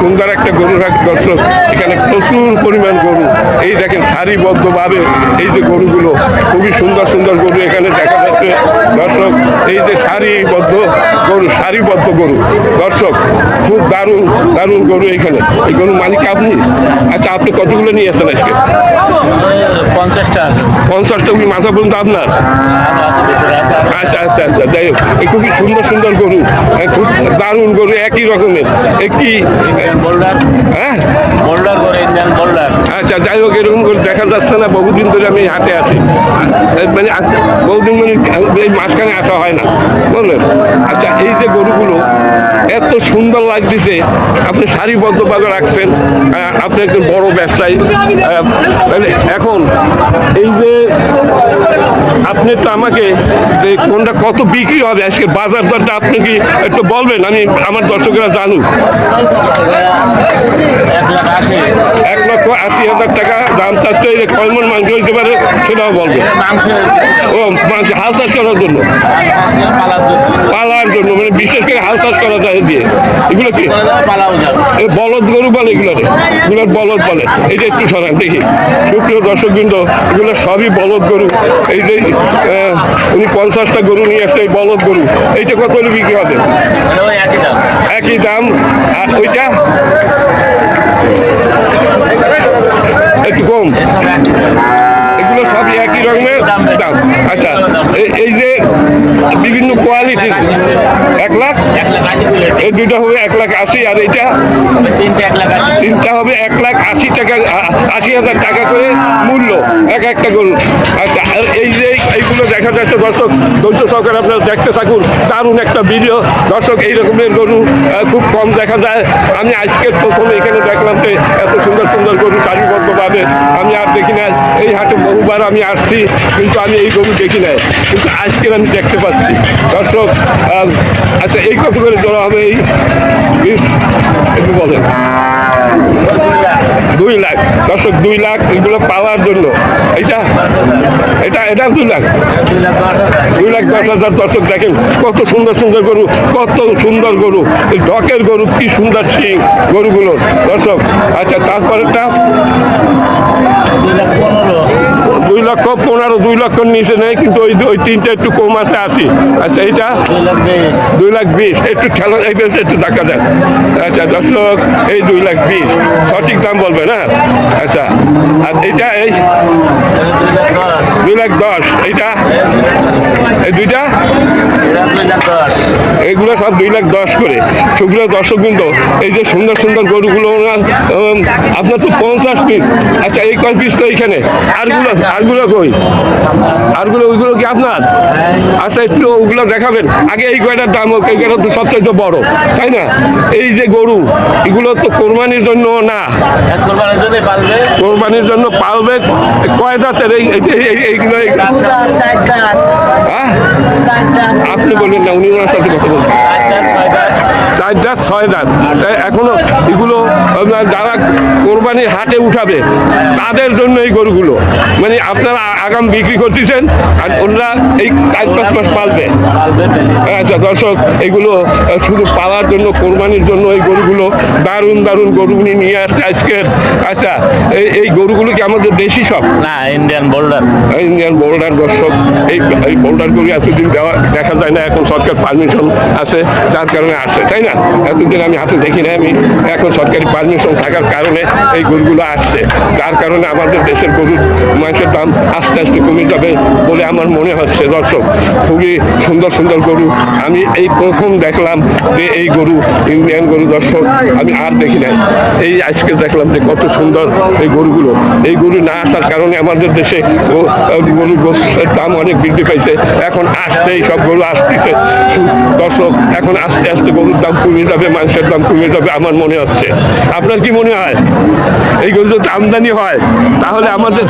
সুন্দর একটা গরু হাট দর্শক, এখানে প্রচুর পরিমাণ গরু। এই দেখেন সারিবদ্ধভাবে এই যে গরুগুলো, খুবই সুন্দর সুন্দর গরু এখানে দেখা যাচ্ছে। দর্শক, এই যে সারিবদ্ধ গরু সারিবদ্ধ গরু। দর্শক, খুব দারুণ দারুণ গরু এখানে। এই গরু মালিক আপনি? আচ্ছা আপনি কতগুলো নিয়ে আসেন আজকে? পঞ্চাশটা আছে। পঞ্চাশটা কি মাথা পর্যন্ত আপনার? আচ্ছা আচ্ছা আচ্ছা যাই হোক। এই খুবই সুন্দর সুন্দর গরু এ, খুব দারুণ গরু একই রকমের একটি বোল্ডার হ্যাঁ? বোল্ডার করে ইন্ডিয়ান বোল্ডার আচ্ছা যাই হোক এরকম করে দেখা যাচ্ছে না বহুদিন ধরে আমি হাটে আছি। মানে বহুদিন মানে এই মাঝখানে আসা হয় না বুঝলেন? আচ্ছা এই যে গরুগুলো এত সুন্দর লাগতেছে আপনি সারিবদ্ধভাবে রাখছেন আপনি একজন বড় ব্যবসায়ী মানে এখন এই যে আপনি তো আমাকে যে কোনটা কত বিক্রি হবে? আজকে বাজার দরটা আপনি কি একটু বলবেন? আমি আমার দর্শকেরা জানুক। এক লক্ষ আশি হাজার টাকা দাম চাচ্ছে কয় মন মাংস হইতে পারে, সেটাও বলবেন। মাংস ও, মাংস হাল চাষ করার জন্য? পালার জন্য মানে বিশেষ করে হাল চাষ করা যায় দিয়ে এগুলো কি? বলদ গরু বলে এগুলোরে এগুলোর বলদ বলে। এটা একটু সরান দেখি। সুপ্রিয় দর্শক বৃন্দ এগুলো সবই বলদ গরু। এই যে উনি পঞ্চাশটা গরু নিয়ে আসছে, এই বলদ গরু। এইটা কত হলে বিক্রি হবে? একই দাম। আর ওইটা? একটু কম। এগুলো সবই একই রকমের দাম। আচ্ছা এই- যে বিভিন্ন কোয়ালিটির এক লাখ? এই দুইটা হবে এক লাখ আশি, আর এইটা? তিনটা হবে এক লাখ আশি টাকা আশি হাজার টাকা করে মূল্য। এক একটা গরু। আচ্ছা আর এই যে এইগুলো দেখা যাচ্ছে, দর্শক, ধৈর্য সহকারে আপনারা দেখতে থাকুন। দারুণ একটা ভিডিও দর্শক, এই রকমের গরু খুব কম দেখা যায়। আমি আজকে প্রথমে এখানে দেখলাম যে এত সুন্দর সুন্দর গরু সারিবদ্ধভাবে আমি আর দেখি না এই হাটে বহুবার আমি আসছি, কিন্তু আমি এই গরু দেখি নাই। কিন্তু আজকের আমি দেখতে পাচ্ছি। দর্শক আচ্ছা এই কত করে জোড়া হবে এই? বলেন। দুই লাখ, দর্শক, দুই লাখ এগুলো পাওয়ার জন্য। এটা এটা এটা দুই লাখ। দুই লাখ দশ হাজার দর্শক দেখেন, কত সুন্দর সুন্দর গরু, কত সুন্দর গরু। এই ডকের গরু, কি সুন্দর সিং গরুগুলো। দর্শক আচ্ছা পনেরো দুই লক্ষ পনেরো দুই লক্ষর নিচে নেই কিন্তু ওই ওই তিনটা একটু কম আছে আশি। আচ্ছা এইটা? দুই লাখ বিশ। একটু ঠেলা এই বেলটা একটু দেখা দেন আচ্ছা দর্শক এই দুই লাখ বিশ। সঠিক দাম বলবে না আচ্ছা আর এইটা এই? দুই লাখ দশ। দুই লাখ দশ। এইটা? এই দুইটা? দুই লাখ দশ। এগুলো সব দুই লাখ দশ করে সেগুলো দর্শক বিন্দু এই যে সুন্দর সুন্দর গরুগুলো আপনার তো পঞ্চাশ পিস আচ্ছা এই কয় পিস তো এইখানে আরগুলো আরগুলো কই আরগুলো ওইগুলো কি আপনার আচ্ছা একটু ওগুলো দেখাবেন আগে এই কয়টার দাম হোক এই তো সবচাইতে বড় তাই না এই যে গরু এগুলো তো কোরবানির জন্য না কোরবানির জন্য পালবে কয় জাতের এই এই- এই- এইগুলো এই- হ্যাঁ? আপনি বলবেন না উনি ওনার সাথে কথা বলছেন চার দাঁত ছয় দাঁত। তাই এখনও এগুলো আপনার যারা কোরবানির হাটে উঠাবে তাদের জন্য এই গরুগুলো। মানে আপনারা আগাম বিক্রি করতেছেন আর ওনারা এই চার পাঁচ মাস পালবে। পালবে আচ্ছা দর্শক এগুলো শুধু পালার জন্য কোরবানির জন্য এই গরুগুলো দারুণ দারুণ গরু উনি নিয়ে আসছে আজকের। আচ্ছা এই এই গরুগুলো কি আমাদের দেশি সব? না ইন্ডিয়ান বোল্ডার ইন্ডিয়ান বোল্ডার দর্শক এই এই বোল্ডার গরু এতদিন দেওয়া দেখা যায় না এখন সরকার পারমিশন আছে যার কারণে আসে তাই না? এতদিন আমি হাতে দেখি না আমি এখন সরকারি পারমিশন থাকার কারণে এই গরুগুলো আসছে। যার কারণে আমাদের দেশের গরুর মাংসের দাম আস্তে আস্তে কমে যাবে বলে আমার মনে হচ্ছে। দর্শক খুবই সুন্দর সুন্দর গরু। আমি এই প্রথম দেখলাম যে এই গরু ইন্ডিয়ান গরু দর্শক আমি আর দেখি নাই। এই আজকে দেখলাম যে কত সুন্দর এই গরুগুলো। এই গরু না আসার কারণে আমাদের দেশে গো- আহ, গরুর দাম অনেক বৃদ্ধি পাইছে। এখন আসতে এই সব গরু আসতেছে। দর্শক এখন আস্তে আস্তে গরুর দাম কমে যাবে মাংসের দাম কমে যাবে আমার মনে হচ্ছে। আপনার কি মনে হয়? এই গরু যদি আমদানি হয় তাহলে আমাদের।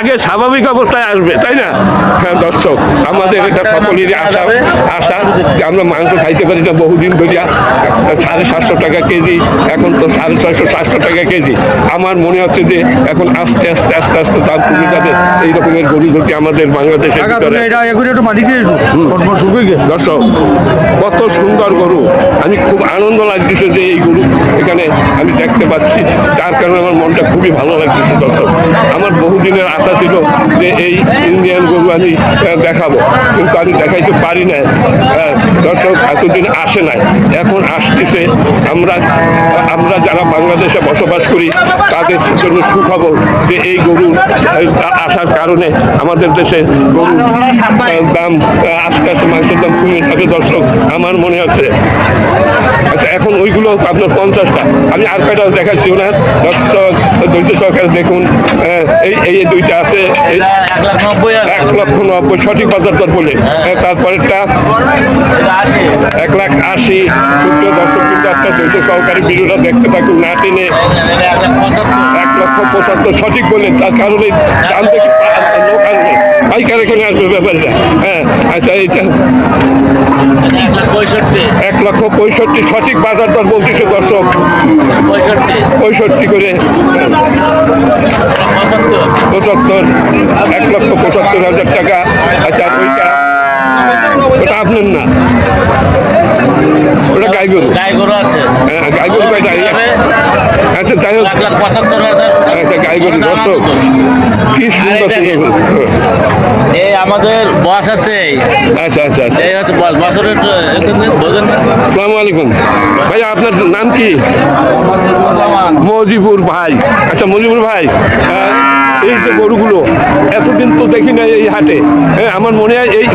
আগে স্বাভাবিক অবস্থায় আসবে তাই না? হ্যাঁ দর্শক আমাদের এটা সকলেরই আশা আশা যে আমরা মাংস খাইতে পারি না বহুদিন ধরিয়া। সাড়ে সাতশো টাকা কেজি এখন তো সাড়ে ছয়শো সাতশো টাকা কেজি। আমার মনে হচ্ছে যে এখন আস্তে আস্তে আস্তে আস্তে দাম কমে যাবে। এই রকমের গরু যদি আমাদের বাংলাদেশের ভিতরে দর্শক কত সুন্দর গরু। আমি খুব আনন্দ লাগতেছে যে এই গরু এখানে আমি দেখতে পাচ্ছি। যার কারণে আমার মনটা খুবই ভালো লাগতেছে দর্শক আমার বহুদিনের আশা ছিল যে এই ইন্ডিয়ান গরু আমি দেখাবো। কিন্তু আমি দেখাইতে পারি না হ্যাঁ, দর্শক এতদিন আসে নাই। এখন আসতেছে। আমরা আমরা যারা বাংলাদেশে বসবাস করি তাদের জন্য সুখবর যে এই গরু আসার কারণে আমাদের দেশে গরুর দাম আস্তে আস্তে মাংসের দাম কমে যাবে। দর্শক আমার মনে হচ্ছে আচ্ছা এখন ওইগুলো আপনার পঞ্চাশটা। আমি আর কয়টা দেখাচ্ছি ওনার দর্শক ধৈর্য সরকার দেখুন। আহ, এই এই দুইটা আছে। এক লক্ষ নব্বই সঠিক দর বলে। হ্যাঁ, তারপরেরটা এক লাখ আশি। দর্শক কিন্তু আপনার ধৈর্য সহকারী ভিডিওটা দেখতে থাকুন না টেনে। এক পঁচাত্তর লক্ষ পঁচাত্তর সঠিক বললেন তার কারণে জানতে কি লোক আসবে পাইকার এখানে আসবে ব্যাপারটা। হ্যাঁ আচ্ছা এটা এক লক্ষ পঁয়ষট্টি। সঠিক বাজার দর বলতেছে দর্শক। পঁয়ষট্টি করে। পঁচাত্তর। এক লক্ষ পঁচাত্তর হাজার টাকা। আচ্ছা ওইটা ওটা আপনার না? ওটা গাই গরু গাই গরু আছে হ্যাঁ, গাই গরু কয়টা আচ্ছা যাই হোক। লাখ পঁচাত্তর হাজার। আচ্ছা গাই গরু দর্শক কি সুন্দর। এই আমাদের বস আছে আচ্ছা আচ্ছা আচ্ছা। এই হচ্ছে বস। বছরের তো এখানে বোঝেন না। আসসালামু আলাইকুম। ভাইয়া আপনার নাম কি? মজিবুর ভাই। আচ্ছা মজিবুর ভাই আহ, এই যে গরুগুলো এতদিন তো দেখি না এই হাটে। হ্যাঁ আমার মনে হয় এই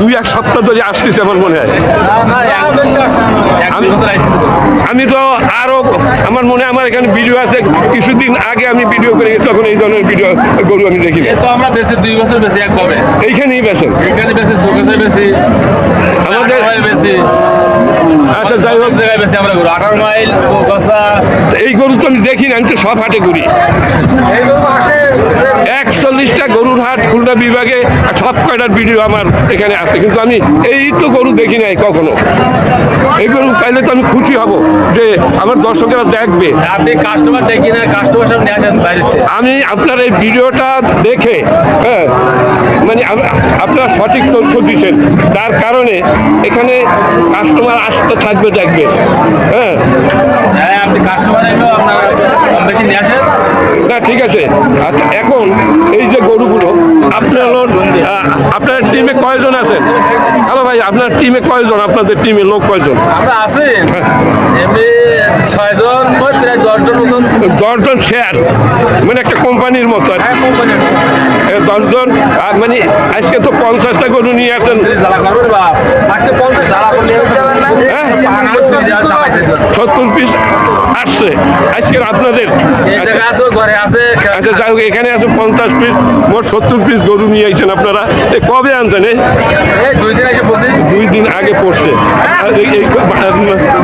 দুই এক সপ্তাহ ধরে আসতেছে আমার মনে হয়। আমি আমি তো আরও আমার মনে হয় আমার এখানে ভিডিও আছে কিছুদিন আগে আমি ভিডিও করে গেছি তখন এই ধরনের ভিডিও গরু আমি দেখি তো আমরা বেশি দুই বছর বেশি একভাবে। এইখানেই বেছেন এখানে বেশি চোখে বেশি আমাদের বেশি। আচ্ছা যাই হোক। জায়গায় বেশি আমরা ঘুরি আঠারো মাইল এই গরু তো আমি দেখি না আমি তো সব হাটে ঘুরি। একচল্লিশটা গরুর হাট খুলনা বিভাগে সব কয়টার ভিডিও আমার এখানে আছে। কিন্তু আমি এই তো গরু দেখি নাই কখনো। এই গরু পাইলে তো আমি খুশি হব যে আমার দর্শকেরা দেখবে। আপনি কাস্টমার ডেকে না কাস্টমার সামনে আসেন বাইরেতে আমি আপনার এই ভিডিওটা দেখে হ্যাঁ মানে আপনার সঠিক তথ্য দিচ্ছেন তার কারণে এখানে কাস্টমার আসতে থাকবে দেখবে হ্যাঁ। হ্যাঁ না ঠিক আছে। আচ্ছা এখন এই যে গরুগুলো আপনার আহ, আপনার টিমে কয়জন আছেন? হ্যালো ভাই আপনার টিমে কয়জন? আপনাদের টিমে লোক কয়জন? আমরা আছি। এমনি ছয়জন প্রায় দশজন মতন। দশজন শেয়ার মানে একটা কোম্পানির মতো আর। হ্যাঁ দশজন। মানে আজকে তো পঞ্চাশটা গরু নিয়ে আসেন। আজকে পঞ্চাশ সত্তর পিস আসছে। আজকের আপনাদের। আচ্ছা যাই হোক এখানে আছে পঞ্চাশ পিস মোট সত্তর পিস গরু নিয়ে আইছেন আপনারা। এ কবে আনছেন দুই দিন আগে পড়ছে।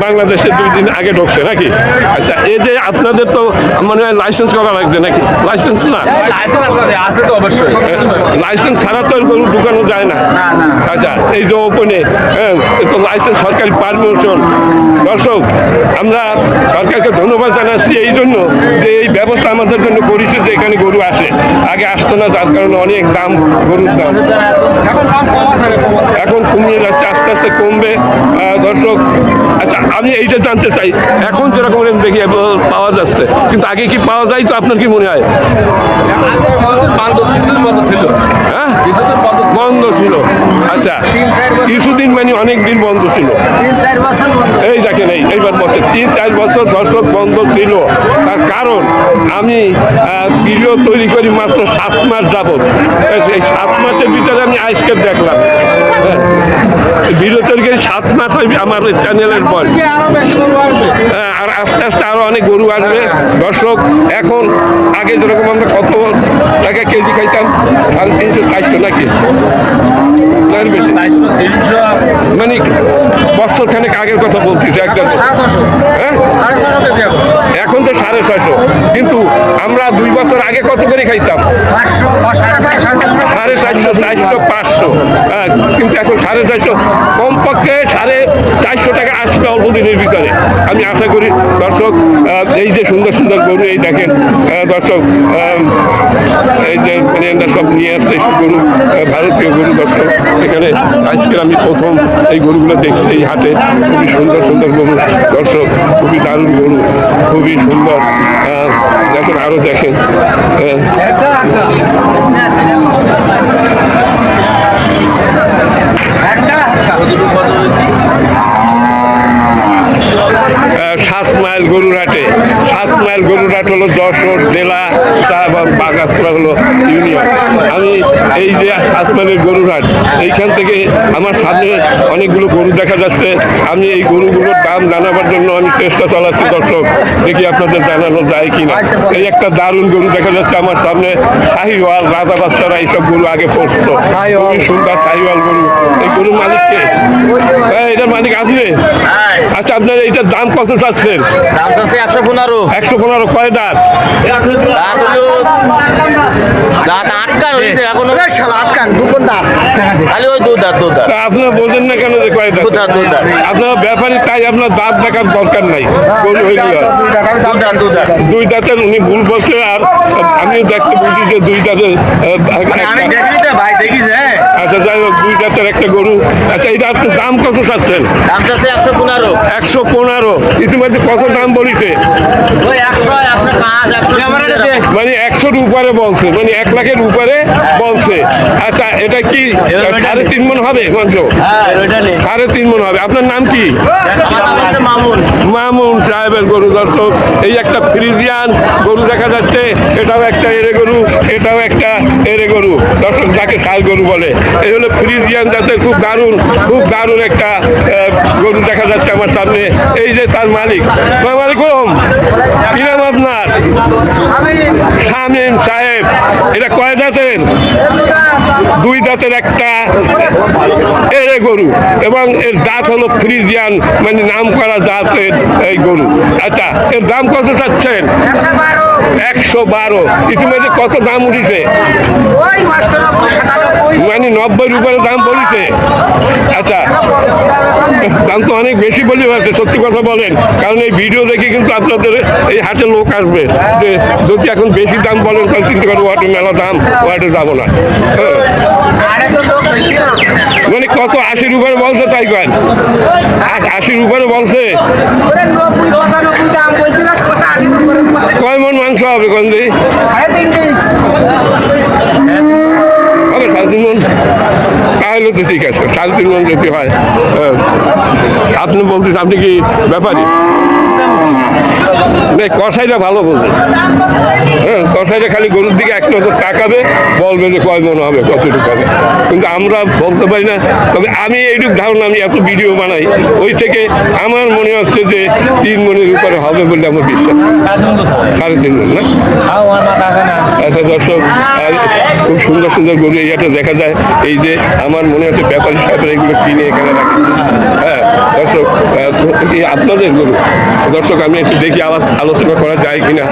বাংলাদেশে দুই দিন আগে ঢুকছে নাকি? আচ্ছা এই যে আপনাদের তো মনে হয় লাইসেন্স করা লাগবে নাকি? লাইসেন্স না? আছে তো অবশ্যই। লাইসেন্স ছাড়া তো গরু ঢুকানো যায় না। আচ্ছা এই যে ওপেনে হ্যাঁ তো লাইসেন্স সরকারি পারমিশন দর্শক, আমরা সরকারকে ধন্যবাদ জানাচ্ছি এই জন্য যে এই ব্যবস্থা আমাদের জন্য করেছে যে এখানে গরু আসে। আগে আসতো না, যার কারণে অনেক দাম, গরুর দাম। এখন কমিয়ে যাচ্ছে, আস্তে আস্তে কমবে। দর্শক আচ্ছা আমি এইটা জানতে চাই। এখন যেরকম দেখি পাওয়া যাচ্ছে। কিন্তু আগে কি পাওয়া যায় তো আপনার কি মনে হয়? হ্যাঁ বন্ধ ছিল। আচ্ছা কিছুদিন মানে অনেক দিন বন্ধ ছিল। এই দেখেন এই এইবার বছর তিন চার বছর দর্শক বন্ধ ছিল। তার কারণ আমি ভিডিও তৈরি করি মাত্র সাত মাস যাবত এই সাত মাসের ভিতরে আমি আজকে দেখলাম। হ্যাঁ। ভিডিও তৈরি করি সাত মাস ওই আমার চ্যানেলের পর। হ্যাঁ, আস্তে আস্তে আরও অনেক গরু আসবে। দর্শক, এখন আগে যেরকম আমরা কত টাকা কেজি খাইতাম সাড়ে তিনশো চারশো নাকি? মানে বছর খানেক আগের কথা বলতেছি, একদম। সাড়ে ছশো হ্যাঁ সাড়ে ছয়শো। কিন্তু আমরা দুই বছর আগে কত করে খাইতাম? সাড়ে চারশো চারশো পাঁচশো। হ্যাঁ কিন্তু এখন সাড়ে চারশো। কমপক্ষে সাড়ে চারশো টাকা আসবে অল্প দিনের ভিতরে। আমি আশা করি দর্শক এই যে সুন্দর সুন্দর গরু এই দেখেন দর্শক এই যে মানে সব নিয়ে আসছে এইসব গরু ভারতীয় গরু দর্শক এখানে আজকে আমি প্রথম এই গরুগুলো দেখছি এই হাটে খুবই সুন্দর সুন্দর গরু দর্শক খুবই দারুণ গরু খুবই সুন্দর দেখেন আরও দেখেন আহ, সাত মাইল গরুরহাটে সাত মাইল গরুরহাট হলো যশোর জেলা বাগাসপুরা হলো ইউনিয়ন। আমি এই যে সাত মাইলের গরুরহাট এইখান থেকে আমার সামনে অনেকগুলো গরু দেখা যাচ্ছে। আমি এই গরুগুলোর দাম জানাবার জন্য আমি চেষ্টা চালাচ্ছি দর্শক দেখি আপনাদের জানানো যায় কিনা। এই একটা দারুণ গরু দেখা যাচ্ছে আমার সামনে শাহিওয়াল রাজা বাচ্চারা এইসব গরু আগে পড়তো। খুবই সুন্দর শাহিওয়াল গরু। এই গরুর মালিককে হ্যাঁ এটার মালিক আসবে আচ্ছা আপনার এইটার দাম কত চাচ্ছেন? দাম আছে একশো পনেরো। একশো পনেরো কয় দাঁত? আপনারা না কেন যে কয় আপনার ব্যাপারী তাই আপনার দেখার দরকার নাই। দুই দাঁতের উনি ভুল বলছে আর আমিও দেখতে বুঝি যে দুই দাঁতের হ্যাঁ আচ্ছা যাই হোক দুই দাঁতের একটা গরু। আচ্ছা এটা আপনার দাম কত চাচ্ছেন? দাম আছে একশো পনেরো। একশো পনেরো। ইতিমধ্যে কত দাম বলিছে? ওই একশো আপনার পাঁচ একশো। মানে একশোর উপরে বলছে মানে এক লাখের উপরে বলছে। আচ্ছা এটা কি সাড়ে তিন মন হবে মাংস হ্যাঁ সাড়ে তিন মন হবে। আপনার নাম কি? মামুন। সাহেবের গরু দর্শক। এই একটা ফ্রিজিয়ান গরু দেখা যাচ্ছে। এটাও একটা এরে গরু এটাও একটা এরে গরু। দর্শক যাকে সার গরু বলে। এই হলো ফ্রিজিয়ান জাতের খুব দারুণ খুব দারুণ একটা গরু দেখা যাচ্ছে আমার সামনে। এই যে তার মালিক। সালাম আলাইকুম। কি নাম আপনার? শামীম সাহেব। এটা কয় দাঁতের? দুই দাঁতের একটা এরে গরু এবং এর জাত হলো ফ্রিজিয়ান মানে নাম করা জাতের এই গরু। আচ্ছা এর দাম কত চাচ্ছেন? একশো বারো। ইতিমধ্যে কত দাম উঠেছে? মানে নব্বই উপরে দাম বলেছে। আচ্ছা অনেক বেশি বলি হয়েছে, সত্যি কথা বলেন। কারণ এই ভিডিও দেখে কিন্তু আপনাদের এই হাটে লোক আসবে। যে যদি এখন বেশি দাম বলেন, তাহলে চিন্তা করব ওয়াটে মেলা দাম, ওয়াটে যাব না। হ্যাঁ। মানে কত আশির উপরে বলছে তাই কেন আশির উপরে বলছে? কয় মন মাংস হবে কোন দিই হবে তিন মন তাহলে তো ঠিক আছে সাড়ে তিন মন যদি হয়। হ্যাঁ। আপনি বলতেছেন, আপনি কি ব্যাপারী? কষাইটা ভালো বলছে। হ্যাঁ কষাইটা খালি গরুর দিকে এক নজর তাকাবে, বলবে যে কয় মনে হবে, কতটুকু হবে। কিন্তু আমরা বলতে পারি না, তবে আমি এইটুকু ধারণা, আমি এত ভিডিও বানাই, ওই থেকে আমার মনে হচ্ছে যে তিন মনের উপরে হবে বলে আমার বিশ্বাস। সাড়ে তিন মন, না? আচ্ছা দর্শক খুব সুন্দর সুন্দর গরু এই হাটে দেখা যায়, এই যে আমার মনে হচ্ছে ব্যাপারী সাহেবরা এগুলো কিনে এখানে রাখে। হ্যাঁ দর্শক আপনাদের গরু। দর্শক, আমি একটু দেখি আলোচনা করা যায় কিনা?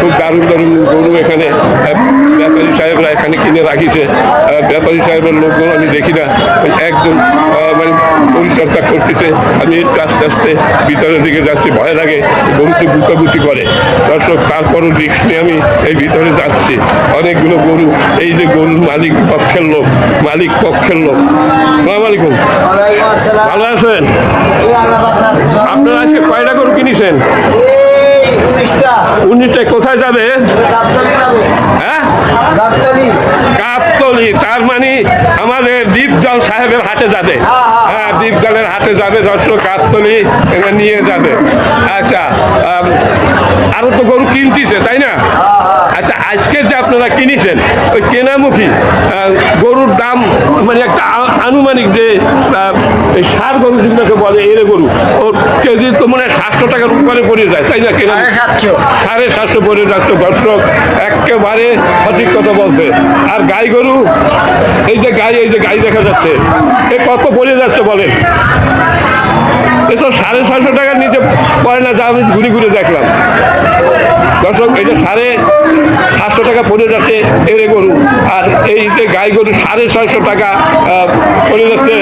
খুব দারুণ দারুণ গরু এখানে। ব্যাপারী সাহেবরা এখানে কিনে রাখিছে। ব্যাপারী সাহেবের লোকগুলো আমি দেখি না। ওই একজন মানে পরিচর্যা করতেছে। আমি একটু আস্তে আস্তে ভিতরের দিকে যাচ্ছি ভয় লাগে গরুতে গুতাগুতি করে। দর্শক তারপরও রিক্স নিয়ে আমি এই ভিতরে যাচ্ছি। অনেকগুলো গরু এই যে গরুর মালিক পক্ষের লোক মালিক পক্ষের লোক। সালাম আলাইকুম। ভালো আছেন? আপনারা আজকে কয়টা গরু কিনেছেন? উনিশটা। কোথায় যাবে? হ্যাঁ? কাপতলি তার মানে আমাদের দীপজল সাহেবের হাটে যাবে। হ্যাঁ দীপজলের হাটে যাবে দর্শক কাপতলি এবার নিয়ে যাবে। আচ্ছা আরও তো গরু কিনতিছে তাই না? আচ্ছা আজকে যে আপনারা কিনেছেন ওই কেনামুখী গরুর দাম মানে একটা আনুমানিক যে সার গরু যেগুলোকে বলে এরে গরু ওর কেজি তো মানে সাতশো টাকার উপরে পড়ে যায় তাই না কেনা সাড়ে সাতশো পরে যাচ্ছে দর্শক একেবারে সঠিক কথা বলছে। আর গাই গরু, এই যে গাই, এই যে গাই দেখা যাচ্ছে। এ কত পড়ে যাচ্ছে বলেন এসব সাড়ে ছয়শো টাকার নিচে পড়ে না, যা আমি ঘুরে ঘুরে দেখলাম। দর্শক এটা সাড়ে সাতশো টাকা পড়ে যাচ্ছে এরে গরু, আর এই যে গাই গরু সাড়ে ছয়শো টাকা পড়ে যাচ্ছে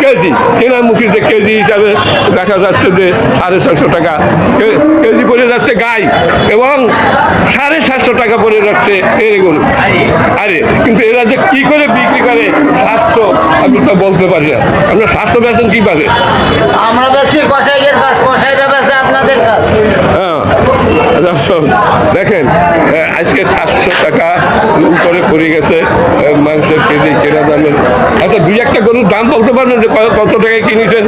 কেজি। কেনামুখী যে কেজি হিসাবে দেখা যাচ্ছে যে সাড়ে ছয়শো টাকা, কে- কেজি পড়ে যাচ্ছে গাই, এবং সাড়ে সাতশো টাকা পড়ে যাচ্ছে এরে গরু। আরে, কিন্তু এরা যে কী করে বিক্রি করে স্বাস্থ্য, আমি তো বলতে পারি না। আপনার স্বাস্থ্য বেচেন কীভাবে আমরা বেশি কষাইয়ের কাজ কষাইটা বেশি আপনাদের কাজ। হ্যাঁ দর্শক দেখেন আজকে সাতশো টাকা উপরে পড়ে গেছে মাংসের কেজি কেনা দামের। আচ্ছা দুই একটা গরুর দাম বলতে পারবেন যে কত- কত টাকায় কিনেছেন?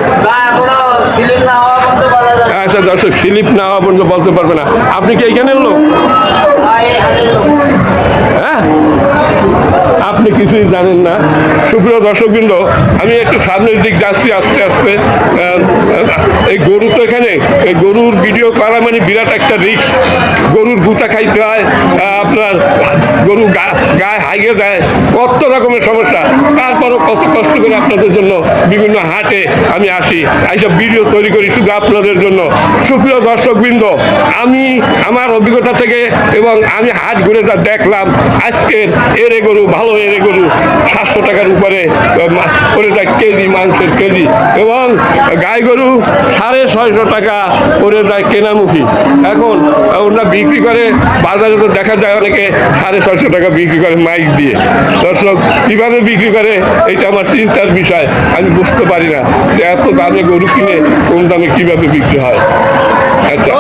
আচ্ছা দর্শক স্লিপ না হওয়া পর্যন্ত বলতে পারবে না। আপনি কি এইখানের লোক। হ্যাঁ? আপনি কিছুই জানেন না। সুপ্রিয় দর্শকবৃন্দ, আমি একটু সামনের দিক যাচ্ছি আস্তে আস্তে। এই গরু তো এখানে। এই গরুর ভিডিও করা মানে বিরাট একটা রিস্ক গরুর গুতা খাইতে হয় আপনার গরু গায়ে হাইগে দেয়। কত রকমের সমস্যা। তারপরও কত কষ্ট করে আপনাদের জন্য বিভিন্ন হাটে আমি আসি। এইসব ভিডিও তৈরি করি শুধু আপনাদের জন্য। সুপ্রিয় দর্শকবৃন্দ, আমি আমার অভিজ্ঞতা থেকে এবং আমি হাট ঘুরে যা দেখলাম আজকের এরে গরু, ভালো এরে গরু, সাতশো টাকার উপরে করে যায় কেজি, মাংসের কেজি এবং গাই গরু সাড়ে ছয়শো টাকা পড়ে যায় কেনামুখী। এখন ওরা বিক্রি করে, বাজারে তো দেখা যায় অনেকে সাড়ে ছয়শো টাকা বিক্রি করে মাইক দিয়ে। দর্শক, কীভাবে বিক্রি করে, এটা আমার চিন্তার বিষয়, আমি বুঝতে পারি না যে এত দামে গরু কিনে কম দামে কীভাবে বিক্রি হয়। আচ্ছা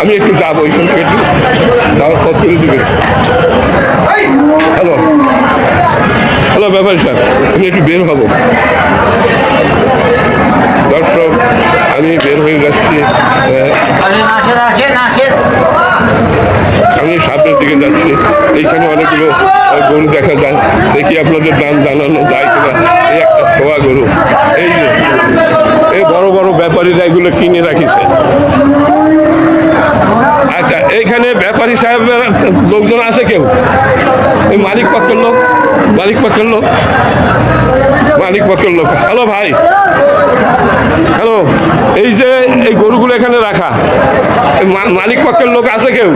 আমি একটু যাব ওইখান থেকে একটু তাও খরচ দিবে। হ্যালো। হ্যালো ব্যাপারী স্যার আমি একটু বের হব। দর্শক, আমি বের হয়ে যাচ্ছি আমি সামনের দিকে যাচ্ছি। এইখানে অনেকগুলো গরু দেখা যায়। দেখি আপনাদের দাম জানানো যায় কিনা। এই একটা খোয়া গরু। এই যে, এই বড় বড় ব্যাপারীরা এগুলো কিনে রাখিছে। আচ্ছা এইখানে ব্যাপারী সাহেবের লোকজন আছে কেউ? এই মালিক পক্ষের লোক মালিক পক্ষের লোক মালিক পক্ষের লোক। হ্যালো ভাই। হ্যালো, এই যে এই গরুগুলো এখানে রাখা মালিক পক্ষের লোক আছে কেউ?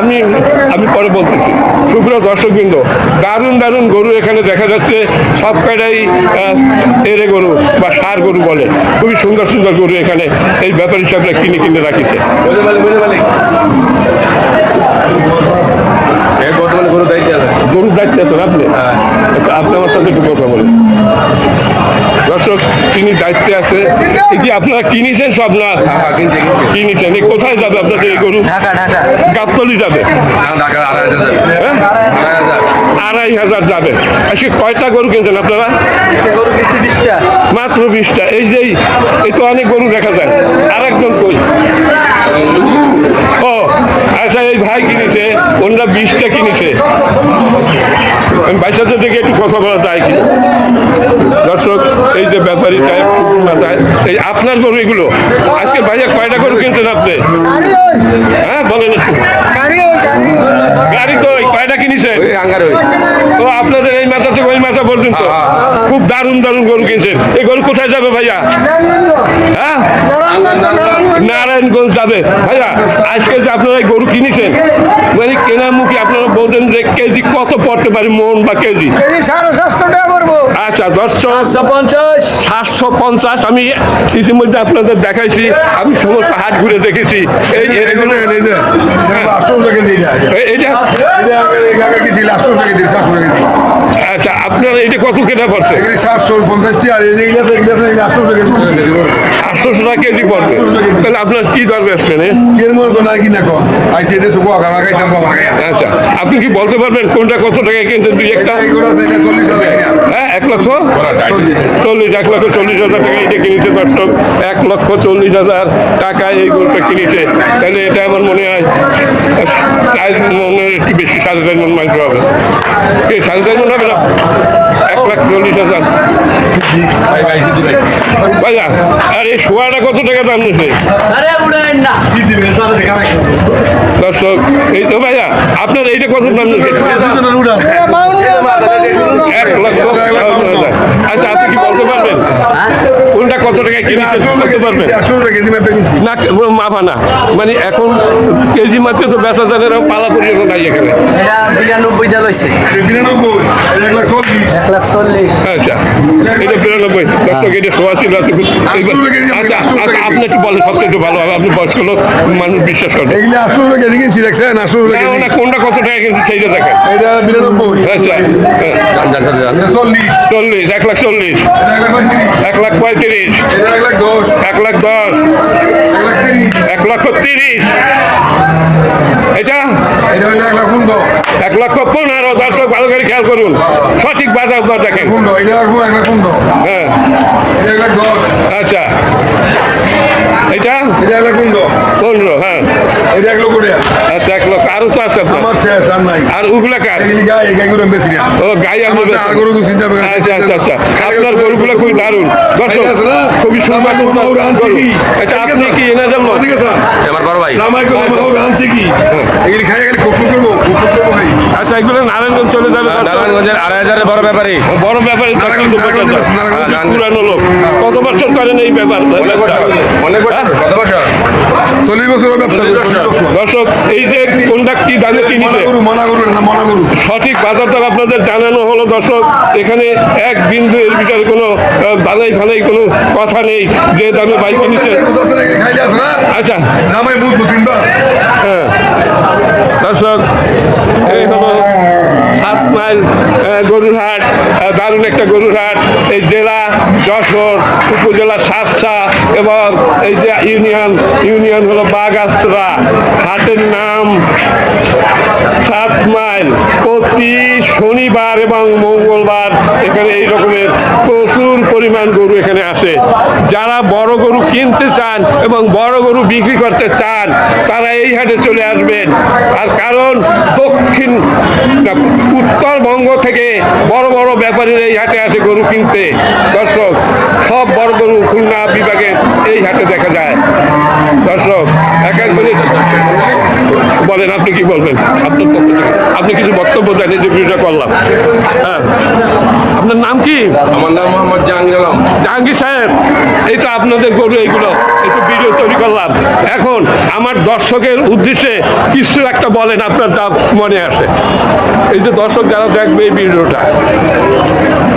আমি আমি পরে বলতেছি। সুপ্রিয় দর্শকবৃন্দ দারুণ দারুণ গরু এখানে দেখা যাচ্ছে। সব কয়টাই এরে গরু বা সার গরু বলে। খুবই সুন্দর সুন্দর গরু এখানে এই ব্যাপারী সাহেবরা কিনে কিনে রাখিছে। গরুর দায়িত্বে আছেন আপনি? আচ্ছা আপনি আমার সাথে একটু কথা বলেন দর্শক তিনি দায়িত্বে আছে। যে আপনারা কিনেছেন সব না? কিনেছেন। এই কোথায় যাবে আপনাদের এই গরু? গাবতলি যাবে? হ্যাঁ? আড়াই হাজার। যাবে। আজকে কয়টা গরু কিনছেন আপনারা? মাত্র বিশটা। এই যেই এই তো অনেক গরু দেখা যায়। আর একজন কই? ও আচ্ছা এই ভাই কিনেছে। ওনারা বিশটা কিনেছে। আমি বাইশ হাজার থেকে একটু কথা বলা যায় কি? দর্শক এই যে ব্যাপারী সাহেব এই আপনার গরু এগুলো। আজকে ভাইয়া কয়টা গরু কিনছেন আপনি? হ্যাঁ বলেন গাড়ি তো ওই কয়টা কিনেছেন? তো আপনাদের এই মাথা থেকে ওই মাথা পর্যন্ত। খুব দারুণ দারুণ গরু কিনছেন। এই গরু কোথায় যাবে ভাইয়া? হ্যাঁ? নারায়ণগঞ্জ যাবে। ভাইয়া আজকে যে আপনারা এই গরু কিনেছেন মানে কেনার মুখে আপনারা বলছেন যে কেজি কত পড়তে পারে মন বা কেজি? আচ্ছা পঞ্চাশ সাতশো পঞ্চাশ আমি ইতিমধ্যে আপনাদের দেখাইছি। আমি সমস্ত হাট ঘুরে দেখেছি। এই- এটা আচ্ছা আপনার এটা কত কেনা পড়ছে? আটশোশো টাকা কেজি পড়বে তাহলে আপনার কি দর বেচবেন এ? আচ্ছা আপনি কি বলতে পারবেন কোনটা কত টাকায় কিনছেন দুই একটা? হ্যাঁ এক লক্ষ? চল্লিশ এক লক্ষ চল্লিশ হাজার টাকা এটা কিনেছে দর্শক এক লক্ষ চল্লিশ হাজার টাকায় এই গরুটা কিনেছে। তাহলে এটা আমার মনে হয় মনে হয় একটু বেশি সাড়ে চার মন মাংস হবে। কি সাড়ে চার মন হবে না? এক লাখ চল্লিশ হাজার। ভাইয়া আর এই শোয়াটা কত টাকা দাম নিছে? আরে দর্শক এই তো ভাইয়া আপনার এইটা কত দাম নিছে? এক লক্ষ চল্লিশ আচ্ছা আপনি কি বলতে কত টাকায় কিনেছে বলতে পারবেন? না মাফা না। মানে এখন কেজি মাত্রে তো বেচা যায় না পালা পর্যন্ত নাই এখানে। এটা লইছে। এক লাখ চল্লিশ। আচ্ছা এটা বিরানব্বই। দর্শক এটা সোয়া ছিল আছে আচ্ছা আচ্ছা আপনি একটু বলেন সবচেয়ে ভালো হবে। আপনি বয়স্ক লোক মানুষ বিশ্বাস করেন। এগুলি টাকা কেজি কিনছি দেখছেন? টাকা না, কোনটা কত টাকা কিন্তু সেইটা দেখেন। এটা বিরানব্বই। আচ্ছা। চল্লিশ। চল্লিশ এক লাখ চল্লিশ। এক লাখ পঁয়ত্রিশ। এক লাখ দশ। এক লাখ দশ। তিরিশ। লক্ষ তিরিশ। এটা? এক লক্ষ পনেরো। দর্শক ভালো করে খেয়াল করুন। সঠিক বাজার দর দেখেন। হ্যাঁ। এক লাখ দশ। আচ্ছা এটা এটা এক লাখ পনেরো পনেরো হ্যাঁ এটা এক লক্ষ টাকা আচ্ছা এক লক্ষ আরও তো আছে আপনার আমার শেষ আর ওগুলা কার? ও গাই আপনি করেন আচ্ছা আচ্ছা আচ্ছা। আপনার গরুগুলো খুবই দারুণ। দর্শক না? খুবই সুন্দর? আচ্ছা আপনি কি এনে যাব ঠিক আমার বড় ভাই। আমার গরু আনছে কি? এগুলি খাই গেলে কুকুর করব কুকুর করব ভাই। আচ্ছা এগুলো নারায়ণগঞ্জ চলে যাবে নারায়ণগঞ্জের আড়াই হাজারের বড় ব্যাপারী। বড় ব্যাপারে পুরানো লোক। কত বছর করেন এই ব্যাপার? অনেক বছর কত বছর? চল্লিশ বছর ব্যবসা দর্শক এই যে কোনটা কি দামে কিনেছে? মনা গরু সঠিক বাজার দর আপনাদের জানানো হলো দর্শক। এখানে এক বিন্দু এর ভিতরে কোনো বালাই ফালাই কোনো কথা নেই যে দামে বাইক কিনেছে। খাইলে আছে না? আচ্ছা। হ্যাঁ। দর্শক এই হলো সাত মাইল আহ, গরুর হাট দারুণ একটা গরুর হাট এই জেলা যশোর উপজেলা সাতসা এবং এই যে ইউনিয়ন ইউনিয়ন হলো বাগাস্ত্রা হাটের নাম সাত মাইল প্রতি শনিবার এবং মঙ্গলবার এখানে এই রকমের প্রচুর পরিমাণ গরু এখানে আসে যারা বড় গরু কিনতে চান এবং বড় গরু বিক্রি করতে চান, তারা এই হাটে চলে আসবেন। আর কারণ দক্ষিণ উত্তরবঙ্গ থেকে বড় বড় ব্যাপারীরা এই হাটে আসে গরু কিনতে। দর্শক, সব বড় গরু খুলনা বিভাগে এই হাটে দেখা যায়। দর্শক, এক এক মিনিট বলেন, আপনি কি বলবেন? আপনি কিছু বক্তব্য দেন যে ভিডিওটা করলাম। হ্যাঁ। আপনার নাম কি? আমার নাম মোহাম্মদ জাহাঙ্গীর আলম। জাহাঙ্গীর সাহেব তো আপনাদের গরু এইগুলো একটু ভিডিও তৈরি করলাম। এখন আমার দর্শকের উদ্দেশ্যে কিছু একটা বলেন আপনার যা মনে আসে এই যে দর্শক যারা দেখবে এই ভিডিওটা।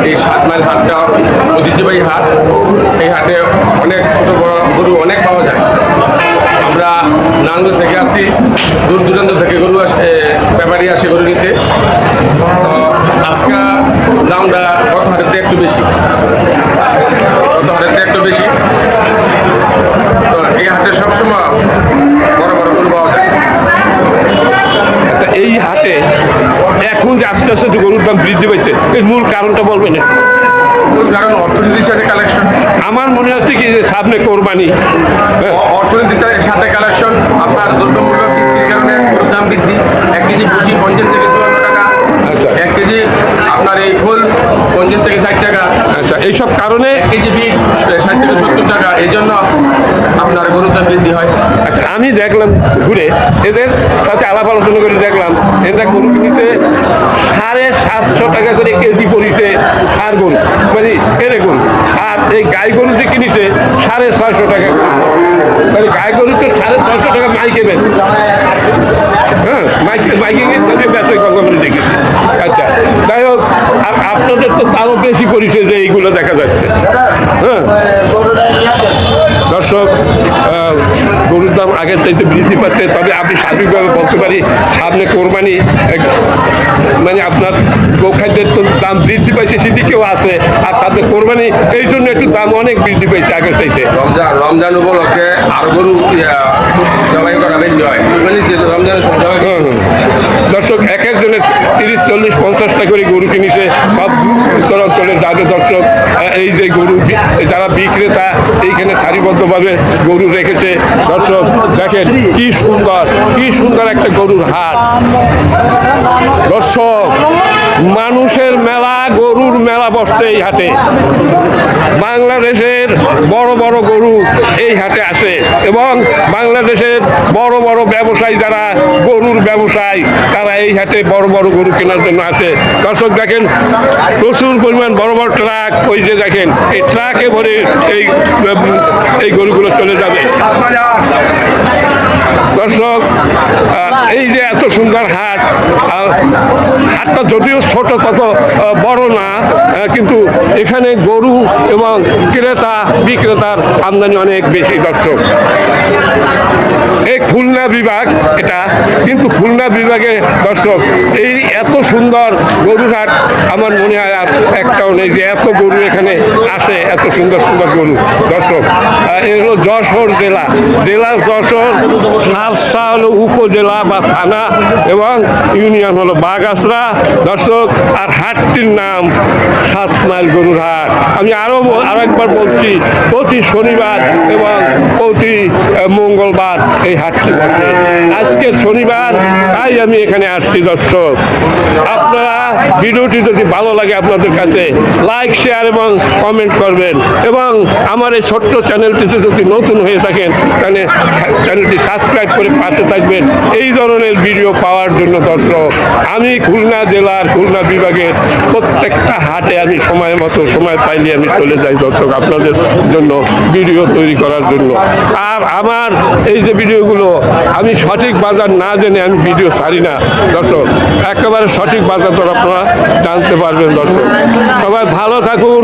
এই সাত মাইল হাটটা ঐতিহ্যবাহী হাট। এই হাটে অনেক ছোটো বড় গরু অনেক পাওয়া যায়। আমরা নারায়ণগঞ্জ থেকে আসছি দূর দূরান্ত থেকে গরু আসে ব্যাপারী আসে গরু নিতে। আজকে দামটা গত হাটের একটু বেশি। গত হাটের একটু বেশি। তো এই হাটে সবসময় বড় বড় গরু পাওয়া যায়। তা এই হাটে এখন যে আস্তে আস্তে যে গরুর দাম বৃদ্ধি পাইছে এর মূল কারণটা বলবেন? মূল কারণ অর্থনীতির সাথে কালেকশন আমার মনে হচ্ছে কি যে সামনে কোরবানি। অর্থনীতির সাথে কালেকশন আপনার দ্রব্যমূল্য বৃদ্ধির কারণে গরুর দাম বৃদ্ধি। এক কেজি ভুসি পঞ্চাশ থেকে চুয়ান্ন আচ্ছা। এক কেজি আপনার এই ফুল পঞ্চাশ থেকে ষাট টাকা। আচ্ছা এইসব কারণে এক কেজি বিট ষাট থেকে সত্তর টাকা এই জন্য আপনার গরুর দাম বৃদ্ধি হয়। আচ্ছা আমি দেখলাম ঘুরে এদের সাথে আলাপ আলোচনা করে দেখলাম এরা গরু কিনতে সাড়ে সাতশো টাকা করে কেজি পড়িছে সার গরু মানে এরে গরু আর এই গাই গরু যে কিনিছে, সাড়ে ছয়শো টাকা। মানে গাই গরু তো সাড়ে ছয়শো টাকা মাইকে বেছে হ্যাঁ মাইকে মাইকে গিয়ে বেচে গঙ্গাবলি দেখেছি আচ্ছা যাই হোক আর আপনাদের তো তারও বেশি পরিচয় যে এইগুলো দেখা যাচ্ছে। হ্যাঁ। দর্শক দাম আগের চাইতে বৃদ্ধি পাচ্ছে তবে আপনি সার্বিকভাবে বলতে পারি সামনে কোরবানি মানে আপনার গোখাদ্যের তো দাম বৃদ্ধি পাইছে সেদিকেও আছে। আর সামনে কোরবানি এই জন্য একটু দাম অনেক বৃদ্ধি পাইছে আগের চাইতে। রমজান রমজান উপলক্ষে আর গরু জবাই করা বেশি হয়। দর্শক এক একজনের তিরিশ চল্লিশ পঞ্চাশটা করে গরু কিনেছে। সব উত্তর অঞ্চলের যাদের দর্শক এই যে গরু যারা বিক্রেতা এইখানে সারিবদ্ধভাবে গরু রেখেছে। দর্শক দেখেন, কি সুন্দর কি সুন্দর একটা গরুর হাট। দর্শক, মানুষের মেলা, গরুর মেলা বসছে এই হাটে। বাংলাদেশের বড় বড় গরু এই হাটে আসে এবং বাংলাদেশের বড় বড় ব্যবসায়ী যারা, গরুর ব্যবসায়ী, তারা এই হাটে বড় বড় গরু কেনার জন্য আসে। দর্শক, দেখেন, প্রচুর পরিমাণ বড় বড় ট্রাক, ওই যে দেখেন, এই ট্রাকে ভরে এই এই গরুগুলো চলে যাবে। দর্শক এই যে এত সুন্দর হাট হাটটা যদিও ছোট তত বড় না কিন্তু এখানে গরু এবং ক্রেতা বিক্রেতার আমদানি অনেক বেশি, দর্শক। এই খুলনা বিভাগ, এটা কিন্তু খুলনা বিভাগে, দর্শক, এই এত সুন্দর গরুঘাট আমার মনে হয় আর একটাও নেই যে এত গরু এখানে আসে এত সুন্দর সুন্দর গরু। দর্শক আহ, এ হলো যশোর জেলা। জেলা যশোর সারসা হলো উপজেলা বা থানা এবং ইউনিয়ন হলো বাগাসরা দর্শক আর হাটটির নাম সাত মাইল গরুর আমি আরও আরেকবার বলছি প্রতি শনিবার এবং প্রতি মঙ্গলবার এই হাটটি বসে। আজকে শনিবার তাই আমি এখানে আসছি দর্শক। আপনারা ভিডিওটি যদি ভালো লাগে আপনাদের কাছে লাইক শেয়ার এবং কমেন্ট করবেন। এবং আমার এই ছোট্ট চ্যানেলটিতে যদি নতুন হয়ে থাকেন, তাহলে চ্যানেলটি সাবস্ক্রাইব করে পাশে থাকবেন। এই ধরনের ভিডিও পাওয়ার জন্য দর্শক আমি খুলনা জেলার খুলনা বিভাগের প্রত্যেকটা হাটে আমি সময় মতো সময় পাইলে আমি চলে যাই দর্শক আপনাদের জন্য ভিডিও তৈরি করার জন্য। আর আমার এই যে ভিডিওগুলো আমি সঠিক বাজার না জেনে আমি ভিডিও ছাড়ি না। দর্শক, একেবারে সঠিক বাজার তো আপনারা জানতে পারবেন দর্শক। সবাই ভালো থাকুন।